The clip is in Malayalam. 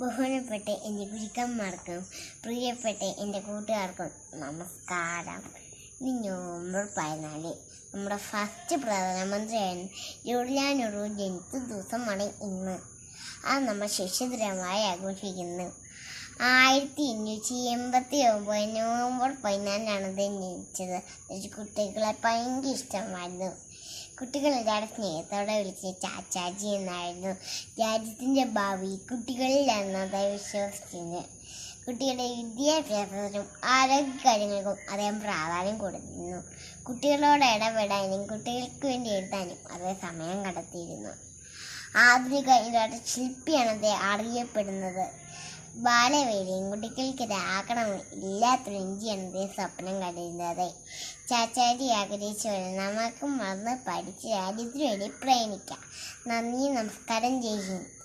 ബഹുമാനപ്പെട്ട എന്റെ ഗുരുക്കന്മാർക്കും പ്രിയപ്പെട്ട എന്റെ കൂട്ടുകാർക്കും നമസ്കാരം. ഇന്ന് നവംബർ പതിനാല് നമ്മുടെ ഫസ്റ്റ് പ്രധാനമന്ത്രിയാണ് ഒരു ജനിച്ച ദിവസമാണ് ഇന്ന്. അത് നമ്മൾ ശിശുദിനമായി ആഘോഷിക്കുന്നു. ആയിരത്തി എണ്ണൂറ്റി എൺപത്തി ഒമ്പത് നവംബർ പതിനാലിനാണ് ഇത് ജനിച്ചത്. കുട്ടികളെ ഭയങ്കര ഇഷ്ടമായിരുന്നു. കുട്ടികൾ എല്ലാവരും സ്നേഹത്തോടെ വിളിച്ച് ചാച്ചാജി എന്നായിരുന്നു രാജ്യത്തിന്റെ ഭാവി കുട്ടികളിൽ എന്നതായി വിശ്വസിച്ചിരുന്നത് കുട്ടികളുടെ വിദ്യാഭ്യാസത്തിനും ആരോഗ്യ കാര്യങ്ങൾക്കും അദ്ദേഹം പ്രാധാന്യം കൊടുത്തിരുന്നു. കുട്ടികളോട് ഇടപെടാനും കുട്ടികൾക്ക് വേണ്ടി എഴുതാനും അതേ സമയം കണ്ടെത്തിയിരുന്നു. ആധുനിക ഇതോടെ ശില്പിയാണ് അറിയപ്പെടുന്നത്. ബാലവേലയും കുട്ടികൾക്ക് ആക്രമണം ഇല്ലാത്തൊരു ഇഞ്ചിയാണ് അദ്ദേഹം സ്വപ്നം കണ്ടിരുന്നത്. ചാച്ചാരി ആഗ്രഹിച്ചവരെ നമുക്കും വന്ന് പഠിച്ച് രാജ്യത്തിനു വേണ്ടി പ്രയണിക്കാം നന്ദി നമസ്കാരം ഹിന്ദ്.